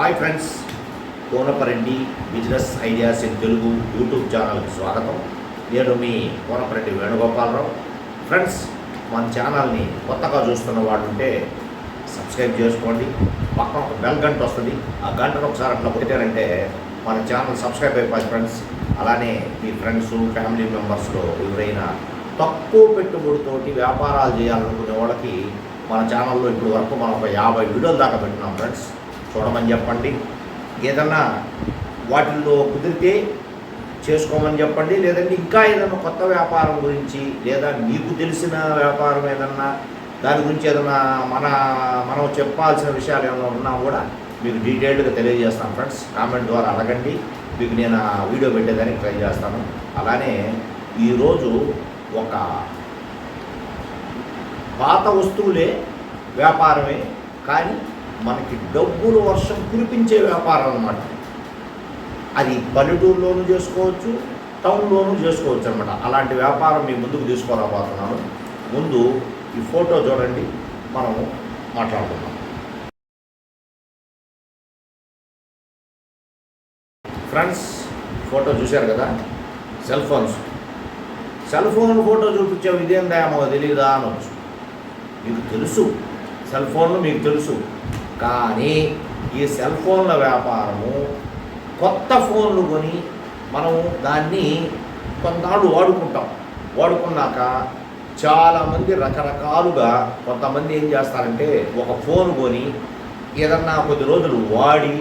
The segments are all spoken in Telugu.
Hi friends Konapareddy business ideas in Telugu YouTube ఛానల్కి స్వాగతం. నేను మీ కోనపరెడ్డి వేణుగోపాలరావు. ఫ్రెండ్స్ మన ఛానల్ని కొత్తగా చూస్తున్న వాళ్ళు ఉంటే సబ్స్క్రైబ్ చేసుకోండి. పక్కన ఒక బెల్ గంట వస్తుంది. ఆ గంటను ఒకసారి అట్లా కొట్టారంటే మన ఛానల్ సబ్స్క్రైబ్ అయిపోయి ఫ్రెండ్స్ అలానే మీ ఫ్రెండ్స్ ఫ్యామిలీ మెంబర్స్లో ఎవరైనా తక్కువ పెట్టుబడితోటి వ్యాపారాలు చేయాలనుకునే వాళ్ళకి మన ఛానల్లో ఇప్పుడు వరకు మనం ఒక యాభై వీడియోలు దాకా పెట్టినాం ఫ్రెండ్స్ చూడమని చెప్పండి. ఏదన్నా వాటిల్లో కుదిరితే చేసుకోమని చెప్పండి. లేదంటే ఇంకా ఏదైనా కొత్త వ్యాపారం గురించి లేదా మీకు తెలిసిన వ్యాపారం ఏదన్నా దాని గురించి ఏదైనా మన మనం చెప్పాల్సిన విషయాలు ఏమైనా ఉన్నా కూడా మీకు డీటెయిల్డ్గా తెలియజేస్తాను ఫ్రెండ్స్. కామెంట్ ద్వారా అడగండి. మీకు నేను ఆ వీడియో పెట్టేదానికి ట్రై చేస్తాను. అలానే ఈరోజు ఒక పాత వస్తువులే వ్యాపారమే. కానీ మనకి డబ్బులు వర్షం కురిపించే వ్యాపారం అన్నమాట. అది పల్లెటూరులోనూ చేసుకోవచ్చు టౌన్లోనూ చేసుకోవచ్చు అనమాట అలాంటి వ్యాపారం మీ ముందుకు తీసుకురాబోతున్నాను. ముందు ఈ ఫోటో చూడండి మనము మాట్లాడుకుందాం. ఫ్రెండ్స్ ఫోటో చూశారు కదా? Cell phones. Cell phone photo చూపించావు ఇదేందా మాకు తెలియదా అనొచ్చు. మీకు తెలుసు. సెల్ ఫోన్లు మీకు తెలుసు. కానీ ఈ సెల్ ఫోన్ల వ్యాపారము కొత్త ఫోన్లు కొని మనము దాన్ని కొన్నాళ్ళు వాడుకుంటాం. వాడుకున్నాక చాలామంది రకరకాలుగా కొంతమంది ఏం చేస్తారంటే ఒక ఫోన్ కొని ఏదన్నా కొద్ది రోజులు వాడి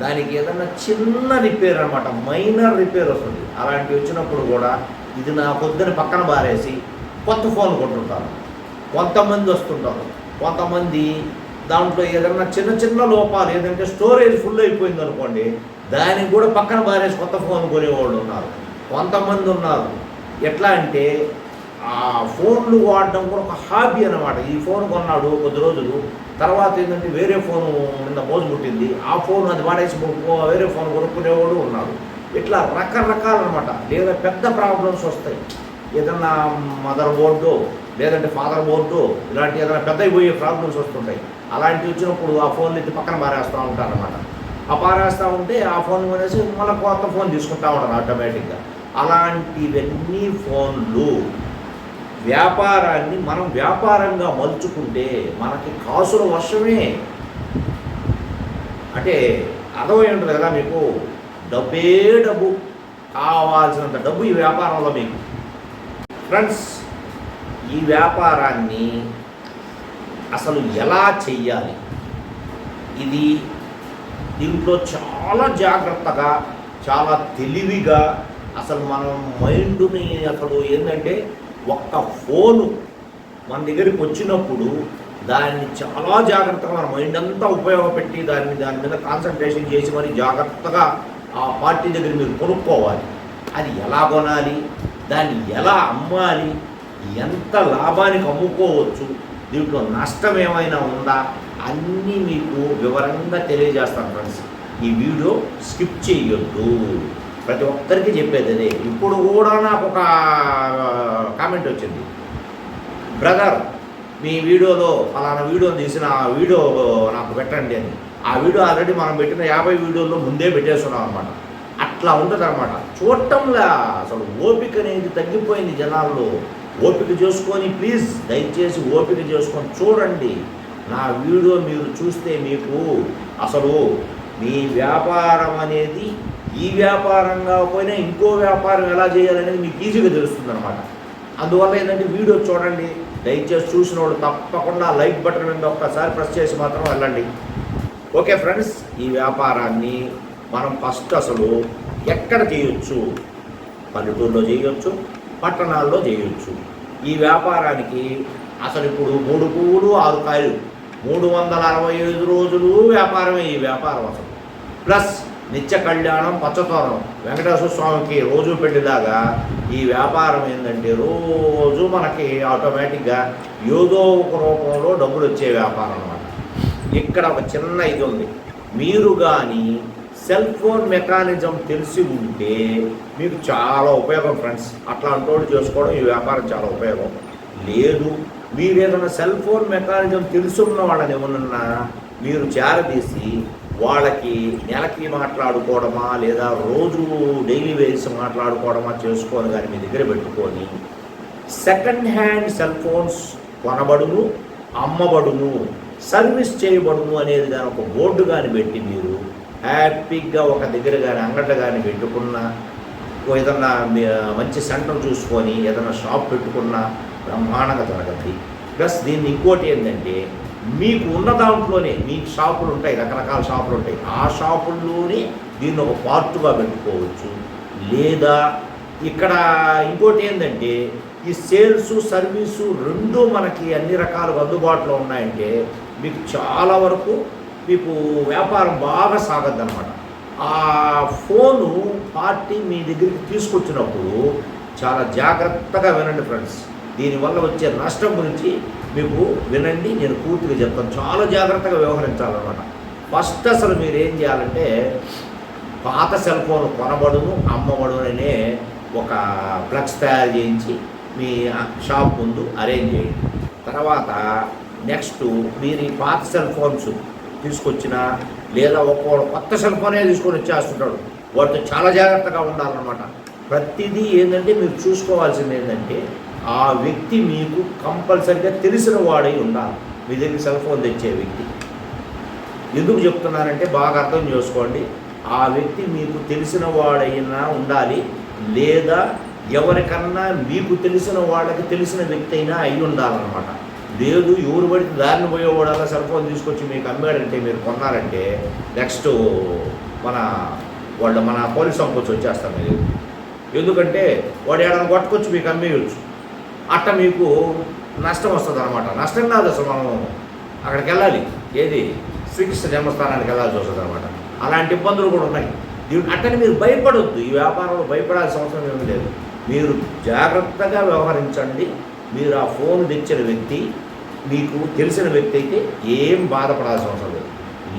దానికి ఏదన్నా చిన్న రిపేర్ అనమాట మైనర్ రిపేర్ వస్తుంది. అలాంటివి వచ్చినప్పుడు కూడా ఇది నా పొద్దున పక్కన బారేసి కొత్త ఫోన్ కొంటుంటారు. కొంతమంది వస్తుంటారు. కొంతమంది దాంట్లో ఏదన్నా చిన్న చిన్న లోపాలు ఏదంటే స్టోరేజ్ ఫుల్ అయిపోయింది అనుకోండి దానికి కూడా పక్కన బారేసి కొత్త ఫోన్ కొనేవాళ్ళు ఉన్నారు. కొంతమంది ఉన్నారు. ఎట్లా అంటే ఆ ఫోన్లు వాడడం కూడా ఒక హాబీ అనమాట ఈ ఫోన్ కొన్నాడు కొద్ది రోజులు తర్వాత ఏంటంటే వేరే ఫోన్ నిన్న మోజు పుట్టింది ఆ ఫోన్ అది వాడేసి వేరే ఫోన్ కొనుక్కునేవాడు ఉన్నాడు ఇట్లా రకరకాలన్నమాట. లేదా పెద్ద ప్రాబ్లమ్స్ వస్తాయి. ఏదన్నా మదర్ బోర్డు లేదంటే ఫాదర్ బోర్డు ఇలాంటి ఏదైనా పెద్ద పోయే ప్రాబ్లమ్స్ వస్తుంటాయి. అలాంటివి వచ్చినప్పుడు ఆ ఫోన్లు ఎత్తి పక్కన పారేస్తూ ఉంటారనమాట ఆ పారేస్తూ ఉంటే ఆ ఫోన్ కొనేసి మళ్ళీ కొత్త ఫోన్ తీసుకుంటా ఉంటారు ఆటోమేటిక్గా అలాంటివన్నీ ఫోన్లు వ్యాపారాన్ని మనం వ్యాపారంగా మలుచుకుంటే మనకి కాసుల వర్షమే. అంటే అర్థమై ఉంటుంది కదా మీకు? డబ్బే డబ్బు. కావాల్సినంత డబ్బు ఈ వ్యాపారంలో మీకు. ఫ్రెండ్స్ ఈ వ్యాపారాన్ని అసలు ఎలా చెయ్యాలి? ఇది దీంట్లో చాలా జాగ్రత్తగా చాలా తెలివిగా అసలు మనం మైండ్ని అసలు ఏంటంటే ఒక్క ఫోను మన దగ్గరికి వచ్చినప్పుడు దాన్ని చాలా జాగ్రత్తగా మన మైండ్ అంతా ఉపయోగపెట్టి దాన్ని దాని మీద కాన్సన్ట్రేషన్ చేసి మరి జాగ్రత్తగా ఆ పార్టీ దగ్గర మీరు కొనుక్కోవాలి. అది ఎలా కొనాలి? దాన్ని ఎలా అమ్మాలి? ఎంత లాభానికి అమ్ముకోవచ్చు? దీంట్లో నష్టం ఏమైనా ఉందా? అన్నీ మీకు వివరంగా తెలియజేస్తాను ఫ్రెండ్స్. ఈ వీడియో స్కిప్ చేయొద్దు. ప్రతి ఒక్కరికి చెప్పేది అదే. ఇప్పుడు కూడా నాకు ఒక కామెంట్ వచ్చింది. బ్రదర్ మీ వీడియోలో ఫలానా వీడియో తీసిన ఆ వీడియో నాకు పెట్టండి అని. ఆ వీడియో ఆల్రెడీ మనం పెట్టిన యాభై వీడియోల్లో ముందే పెట్టేస్తున్నాం అనమాట అట్లా ఉంటుంది అనమాట చూడటంలా అసలు ఓపిక అనేది తగ్గిపోయింది జనాల్లో. ఓపిక చేసుకొని ప్లీజ్ దయచేసి ఓపిక చేసుకొని చూడండి. నా వీడియో మీరు చూస్తే మీకు అసలు మీ వ్యాపారం అనేది ఈ వ్యాపారం కాకపోయినా ఇంకో వ్యాపారం ఎలా చేయాలనేది మీకు ఈజీగా తెలుస్తుంది అనమాట అందువల్ల ఏంటంటే వీడియో చూడండి. దయచేసి చూసిన వాళ్ళు తప్పకుండా లైక్ బటన్ మీద ఒక్కసారి ప్రెస్ చేసి మాత్రం వెళ్ళండి. ఓకే ఫ్రెండ్స్ ఈ వ్యాపారాన్ని మనం ఫస్ట్ అసలు ఎక్కడ చేయొచ్చు? పల్లెటూరులో చేయొచ్చు పట్టణాల్లో చేయొచ్చు. ఈ వ్యాపారానికి అసలు ఇప్పుడు మూడు పువ్వులు ఆరు కాయలు. మూడు వందల అరవై ఐదు రోజులు వ్యాపారమే ఈ వ్యాపారం అసలు. ప్లస్ నిత్య కళ్యాణం పచ్చతోరణం. వెంకటేశ్వర స్వామికి రోజు పెట్టేలాగా ఈ వ్యాపారం ఏంటంటే రోజు మనకి ఆటోమేటిక్గా ఏదో ఒక రూపంలో డబ్బులు వచ్చే వ్యాపారం అనమాట ఇక్కడ ఒక చిన్న ఇది ఉంది. మీరు కానీ సెల్ ఫోన్ మెకానిజం తెలిసి ఉంటే మీకు చాలా ఉపయోగం ఫ్రెండ్స్. అట్లా వాడు చేసుకోవడం ఈ వ్యాపారం చాలా ఉపయోగం. లేదు మీరు ఏదైనా సెల్ ఫోన్ మెకానిజం తెలుసున్న వాళ్ళని ఏమన్నా మీరు చేరదీసి వాళ్ళకి నెలకి మాట్లాడుకోవడమా లేదా రోజు డైలీ వేస్ మాట్లాడుకోవడమా చేసుకొని కానీ మీ దగ్గర పెట్టుకొని సెకండ్ హ్యాండ్ సెల్ ఫోన్స్ కొనబడును అమ్మబడును సర్వీస్ చేయబడును అనేది దాని ఒక బోర్డు కానీ పెట్టి మీరు హ్యాపీగా ఒక దగ్గర కానీ అంగట కానీ పెట్టుకున్న ఏదన్నా మంచి సెంటర్ చూసుకొని ఏదైనా షాప్ పెట్టుకున్నా బ్రహ్మాండంగా జరగద్ది. ప్లస్ దీన్ని ఇంకోటి ఏంటంటే మీకు ఉన్న దాంట్లోనే మీకు షాపులు ఉంటాయి రకరకాల షాపులు ఉంటాయి. ఆ షాపుల్లోనే దీన్ని ఒక పార్ట్గా పెట్టుకోవచ్చు. లేదా ఇక్కడ ఇంకోటి ఏంటంటే ఈ సేల్స్ సర్వీసు రెండు మనకి అన్ని రకాలుగా అందుబాటులో ఉన్నాయంటే మీకు చాలా వరకు మీకు వ్యాపారం బాగా సాగద్దు అనమాట ఆ ఫోను పార్టీ మీ దగ్గరికి తీసుకొచ్చినప్పుడు చాలా జాగ్రత్తగా వినండి ఫ్రెండ్స్. దీనివల్ల వచ్చే నష్టం గురించి మీకు వినండి నేను పూర్తిగా చెప్తాను. చాలా జాగ్రత్తగా వ్యవహరించాలన్నమాట. ఫస్ట్ అసలు మీరు ఏం చేయాలంటే పాత సెల్ ఫోన్ కొనబడును అమ్మబడును అనే ఒక ఫ్లక్స్ తయారు చేయించి మీ షాప్ ముందు అరేంజ్ చేయండి. తర్వాత నెక్స్ట్ మీరు ఈ పాత సెల్ ఫోన్స్ తీసుకొచ్చినా లేదా ఒక్కోడు కొత్త సెల్ ఫోనే తీసుకొని వచ్చేస్తుంటాడు. వాటితో చాలా జాగ్రత్తగా ఉండాలన్నమాట. ప్రతిదీ ఏంటంటే మీరు చూసుకోవాల్సింది ఏంటంటే ఆ వ్యక్తి మీకు కంపల్సరిగా తెలిసిన వాడై ఉండాలి. మీ దగ్గర సెల్ ఫోన్ తెచ్చే వ్యక్తి. ఎందుకు చెప్తున్నానంటే బాగా అర్థం చేసుకోండి. ఆ వ్యక్తి మీకు తెలిసిన వాడైనా ఉండాలి లేదా ఎవరికన్నా మీకు తెలిసిన వాళ్ళకి తెలిసిన వ్యక్తి అయినా అయి ఉండాలన్నమాట. లేదు ఎవరు పడితే దారిని పోయేవాడల్లా సెల్ ఫోన్ తీసుకొచ్చి మీకు అమ్మాడంటే మీరు కొన్నారంటే నెక్స్ట్ మన వాళ్ళు మన పోలీస్ సంపొచ్చి వచ్చేస్తాం మీరు. ఎందుకంటే వాడు ఏడని కొట్టుకొచ్చి మీకు అమ్మేయచ్చు. అట్ట మీకు నష్టం వస్తుంది అనమాట నష్టం కాదు అసలు మనం అక్కడికి వెళ్ళాలి ఏది? శ్రీకృష్ణ జన్మస్థానానికి వెళ్ళాల్సి వస్తుంది అనమాట అలాంటి ఇబ్బందులు కూడా ఉన్నాయి. దీని అట్టని మీరు భయపడొద్దు. ఈ వ్యాపారంలో భయపడాల్సిన అవసరం ఏమీ లేదు. మీరు జాగ్రత్తగా వ్యవహరించండి. మీరు ఆ ఫోన్ తెచ్చిన వ్యక్తి మీకు తెలిసిన వ్యక్తి అయితే ఏం బాధపడాల్సిన అవసరం లేదు.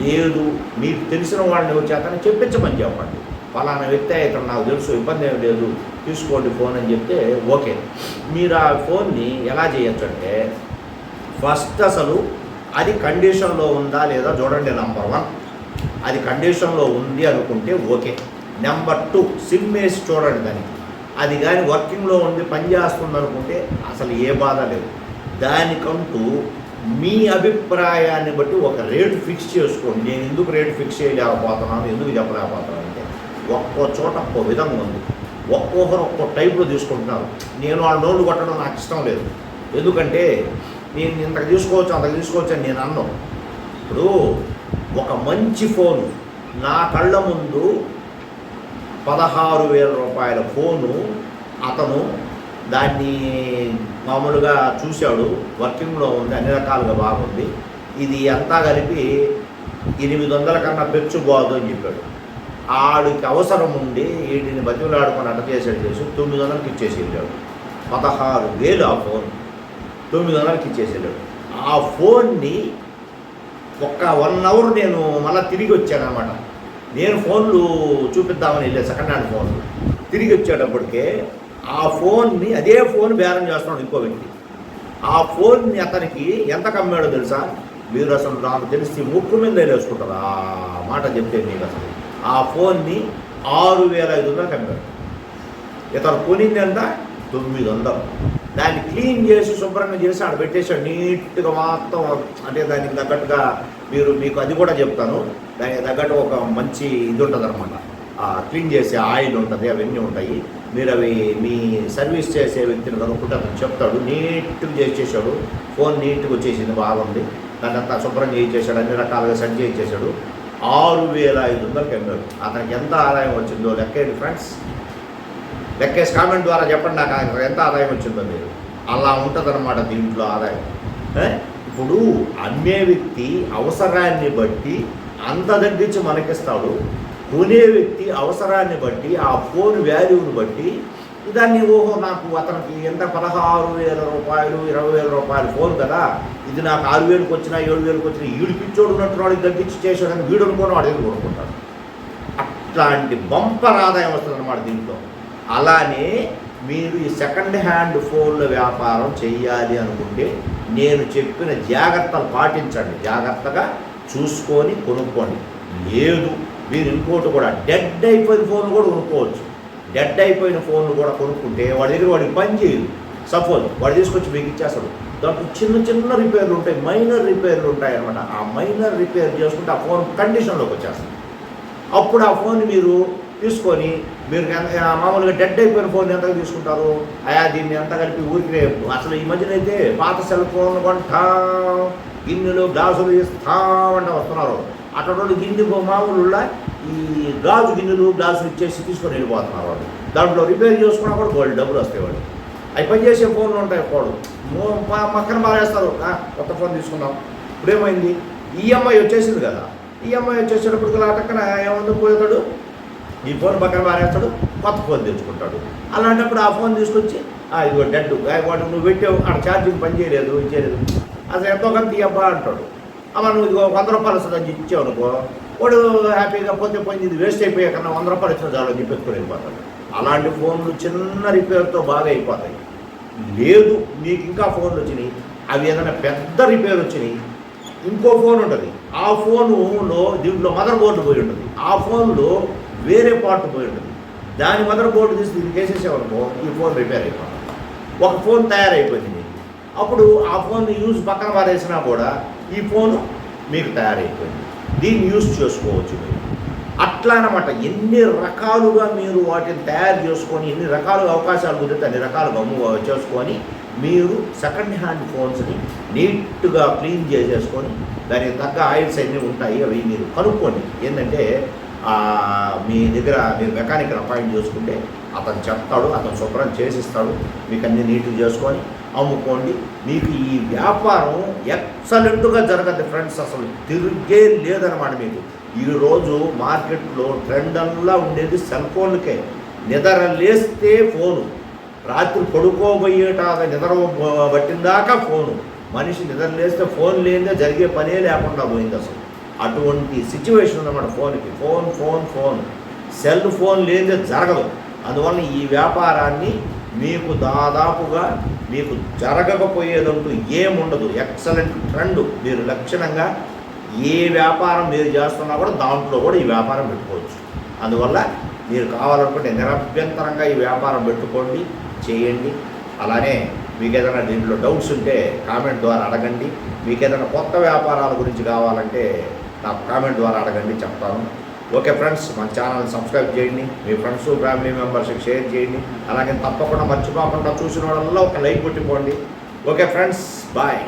లేదు మీకు తెలిసిన వాళ్ళని వచ్చాకని చెప్పించమని చెప్పండి. ఫలానా వ్యక్తి ఇతను నాకు తెలుసు ఇబ్బంది ఏం లేదు తీసుకోండి ఫోన్ అని చెప్తే ఓకే. మీరు ఆ ఫోన్ని ఎలా చేయొచ్చు అంటే ఫస్ట్ అసలు అది కండిషన్లో ఉందా లేదా చూడండి నెంబర్ వన్. అది కండిషన్లో ఉంది అనుకుంటే ఓకే. నెంబర్ టూ సిమ్ వేసి చూడండి దానికి. అది కానీ వర్కింగ్లో ఉండి పనిచేస్తుంది అనుకుంటే అసలు ఏ బాధ లేదు. దానికంటూ మీ అభిప్రాయాన్ని బట్టి ఒక రేటు ఫిక్స్ చేసుకోండి. నేను ఎందుకు రేటు ఫిక్స్ చేయలేకపోతున్నాను? ఎందుకు చెప్పలేకపోతున్నాను అంటే ఒక్కో చోట ఒక్కో విధంగా ఉంది. ఒక్కొక్కరు ఒక్కో టైప్లో తీసుకుంటున్నారు. నేను వాళ్ళ నోళ్ళు కొట్టడం నాకు ఇష్టం లేదు. ఎందుకంటే నేను ఇంతకు తీసుకోవచ్చు అంతకు తీసుకోవచ్చు అని నేను అన్నాను ఇప్పుడు ఒక మంచి ఫోను నా కళ్ళ ముందు పదహారు వేల రూపాయల ఫోను అతను దాన్ని మామూలుగా చూశాడు. వర్కింగ్లో ఉంది అన్ని రకాలుగా బాగుంది. ఇది అంతా కలిపి ఎనిమిది వందల కన్నా పెచ్చు బాదు అని చెప్పాడు. ఆడికి అవసరం ఉండి వీటిని బతిమలాడుకొని అట్ట చేసాడు చేసి తొమ్మిది వందలకి ఇచ్చేసి వెళ్ళాడు పదహారు వేలు ఆ ఫోన్. తొమ్మిది వందలకి ఇచ్చేసి వెళ్ళాడు ఆ ఫోన్ని ఒక్క వన్ అవర్ నేను మళ్ళీ తిరిగి వచ్చాను అనమాట నేను ఫోన్లు చూపిద్దామని వెళ్ళాను సెకండ్ హ్యాండ్ ఫోన్లు. తిరిగి వచ్చేటప్పటికే ఆ ఫోన్ని అదే ఫోన్ బేరం చేస్తున్నాడు ఇంకో వ్యక్తి. ఆ ఫోన్ని అతనికి ఎంత కమ్మాడో తెలుసా? మీరు అసలు నాకు తెలిసి ముక్కు మీద వేసుకుంటారు ఆ మాట చెప్తే మీకు అసలు. ఆ ఫోన్ని ఆరు వేల ఐదు వందలు కమ్మాడు. ఇతను కొనింది ఎంత తొమ్మిది వందలు. దాన్ని క్లీన్ చేసి శుభ్రంగా చేసి ఆడ పెట్టేసాడు నీట్గా మొత్తం అంటే దానికి తగ్గట్టుగా మీరు మీకు అది కూడా చెప్తాను. దానికి తగ్గట్టు ఒక మంచి ఇది ఉంటుంది అనమాట క్లీన్ చేసే ఆయిల్ ఉంటుంది అవన్నీ ఉంటాయి. మీరు అవి మీ సర్వీస్ చేసే వ్యక్తిని కనుక్కుంటే అతను చెప్తాడు. నీట్గా చేసేసాడు ఫోన్ నీట్గా వచ్చేసింది బాగుంది. దాన్ని అంతా శుభ్రం చేయించేసాడు అన్ని రకాలుగా సెట్ చేయించేశాడు. ఆరు వేల ఐదు వందలకి అమ్మాడు అతనికి ఎంత ఆదాయం వచ్చిందో లెక్కేయండి ఫ్రెండ్స్. లెక్కేసి కామెంట్ ద్వారా చెప్పండి నాకు ఆయన ఎంత ఆదాయం వచ్చిందో మీరు. అలా ఉంటుందన్నమాట దీంట్లో ఆదాయం. ఇప్పుడు అమ్మే వ్యక్తి అవసరాన్ని బట్టి అంత తగ్గించి మనకిస్తాడు. కొనే వ్యక్తి అవసరాన్ని బట్టి ఆ ఫోన్ వాల్యూని బట్టి దాన్ని ఓహో నాకు అతనికి ఎంత పదహారు వేల రూపాయలు ఇరవై వేల రూపాయలు ఫోన్ కదా ఇది నాకు ఆరు వేలకు వచ్చినా ఏడు వేలకు వచ్చినా ఈడు పిచ్చోడు ఉన్నట్టు తగ్గించి చేసాడని వీడు అనుకోని వాడు దగ్గర కొనుక్కుంటాడు? అట్లాంటి బంపర్ ఆదాయం వస్తుంది అనమాట దీంట్లో. అలానే మీరు ఈ సెకండ్ హ్యాండ్ ఫోన్ల వ్యాపారం చేయాలి అనుకుంటే నేను చెప్పిన జాగ్రత్తలు పాటించండి. జాగ్రత్తగా చూసుకొని కొనుక్కోండి. లేదు మీరు ఇంకోటి కూడా డెడ్ అయిపోయిన ఫోన్ కూడా కొనుక్కోవచ్చు. డెడ్ అయిపోయిన ఫోన్లు కూడా కొనుక్కుంటే వాడి దగ్గర వాడికి పని చేయదు. సపోజ్ వాడు తీసుకొచ్చి మీకు ఇచ్చేస్తాడు. దాంట్లో చిన్న చిన్న రిపేర్లు ఉంటాయి మైనర్ రిపేర్లు ఉంటాయి అనమాట ఆ మైనర్ రిపేర్ చేసుకుంటే ఆ ఫోన్ కండిషన్లోకి వచ్చేస్తుంది. అప్పుడు ఆ ఫోన్ మీరు తీసుకొని మీరు ఎంత- మామూలుగా డెడ్ అయిపోయిన ఫోన్ ఎంత తీసుకుంటారు? అయా దీన్ని ఎంత కలిపి ఊరికి అసలు ఈ మధ్యన అయితే పాత సెల్ ఫోన్ కొంటా. గిన్నెలు గ్లాసులు ఇస్తామంటే వస్తున్నారు. అటువంటి గిన్నె మామూలు ఈ గాజు గిన్నెలు గ్లాసులు ఇచ్చేసి తీసుకొని వెళ్ళిపోతున్నారు వాళ్ళు. దాంట్లో రిపేర్ చేసుకున్నా కూడా గోల్డ్ డబ్బులు వస్తాయి వాళ్ళు అవి పనిచేసే ఫోన్లు ఉంటాయి కోడు. పక్కన మారేస్తారు. కొత్త ఫోన్ తీసుకున్నాం ఇప్పుడు ఏమైంది ఈఎంఐ వచ్చేసింది కదా. ఈఎంఐ వచ్చేసేటప్పుడు అటక్కన ఏముంది? పోతాడు ఈ ఫోన్ పక్కన మారేస్తాడు కొత్త ఫోన్ తెచ్చుకుంటాడు. అలాంటప్పుడు ఆ ఫోన్ తీసుకొచ్చి "ఆ, ఇదిగో డెడ్ వాటి నువ్వు పెట్టావు అక్కడ ఛార్జింగ్ పని చేయలేదు ఇది చేయలేదు. ఎంతో కొంత ఇవ్వబ్బా అంటాడు. అమ్మ నువ్వు ఇదిగో వంద రూపాయలు వస్తుందని ఇచ్చావు అనుకో. వాడు హ్యాపీగా పోతే పోయింది ఇది వేస్ట్ అయిపోయా కన్నా వంద రూపాయలు వచ్చిన చాలు అని వెళ్ళిపోతాడు. అలాంటి ఫోన్లు చిన్న రిపేర్తో బాగా అయిపోతాయి. లేదు మీకు ఇంకా ఫోన్లు వచ్చినాయి. అవి ఏదైనా పెద్ద రిపేర్ వచ్చినాయి. ఇంకో ఫోన్ ఉంటుంది. ఆ ఫోనులో దీంట్లో మదర్ బోర్డు పోయి ఉంటుంది. ఆ ఫోన్లో వేరే పార్ట్ పోయి ఉంటుంది. దాని మదర్ బోర్డు తీసి దీనికి వేసేసామనుకో ఈ ఫోన్ రిపేర్ అయిపోతుంది. ఒక ఫోన్ తయారైపోయింది. అప్పుడు ఆ ఫోన్ యూజ్ పక్కన పారేసినా కూడా ఈ ఫోను మీకు తయారైపోయింది. దీన్ని యూజ్ చేసుకోవచ్చు మీరు. అట్లా అనమాట ఎన్ని రకాలుగా మీరు వాటిని తయారు చేసుకొని ఎన్ని రకాలుగా అవకాశాలు కుదిరితే అన్ని రకాలుగా అమ్ము చేసుకొని మీరు సెకండ్ హ్యాండ్ ఫోన్స్ని నీట్గా క్లీన్ చేసేసుకొని దానికి తగ్గ ఆయిల్స్ అన్నీ ఉంటాయి అవి మీరు కనుక్కోండి. ఏంటంటే మీ దగ్గర మీరు మెకానిక్ అపాయింట్ చేసుకుంటే అతను చెప్తాడు అతను శుభ్రం చేసిస్తాడు మీకు అన్ని నీట్గా చేసుకొని అమ్ముకోండి. మీకు ఈ వ్యాపారం ఎక్సలెంట్గా జరగదు ఫ్రెండ్స్ అసలు తిరిగే లేదనమాట మీకు. ఈరోజు మార్కెట్లో ట్రెండ్ అల్లా ఉండేది సెల్ ఫోన్లకే నిద్ర లేస్తే ఫోను రాత్రి పడుకోబోయేటాగా నిద్ర పట్టిందాకా ఫోను మనిషి నిద్ర లేస్తే ఫోన్ లేదే జరిగే పనే లేకుండా పోయింది అసలు. అటువంటి సిచ్యువేషన్ ఉన్నమాట ఫోన్కి phone phone phone cell phone లేదే జరగదు. అందువల్ల ఈ వ్యాపారాన్ని మీకు దాదాపుగా మీకు జరగకపోయేదంటూ ఏముండదు. ఎక్సలెంట్ ట్రెండ్ మీరు లక్షణంగా ఏ వ్యాపారం మీరు చేస్తున్నా కూడా దాంట్లో కూడా ఈ వ్యాపారం పెట్టుకోవచ్చు. అందువల్ల మీరు కావాలనుకుంటే నిరభ్యంతరంగా ఈ వ్యాపారం పెట్టుకోండి చేయండి. అలానే మీకు ఏదైనా దీంట్లో డౌట్స్ ఉంటే కామెంట్ ద్వారా అడగండి. మీకు ఏదైనా కొత్త వ్యాపారాల గురించి కావాలంటే నాకు కామెంట్ ద్వారా అడగండి చెప్తాను. ఓకే ఫ్రెండ్స్ మన ఛానల్ సబ్స్క్రైబ్ చేయండి మీ ఫ్రెండ్స్ ఫ్యామిలీ మెంబర్స్కి షేర్ చేయండి. అలాగే తప్పకుండా మర్చిపోకుండా చూసిన వాళ్ళల్లో ఒక లైక్ కొట్టిపోండి. Okay friends bye.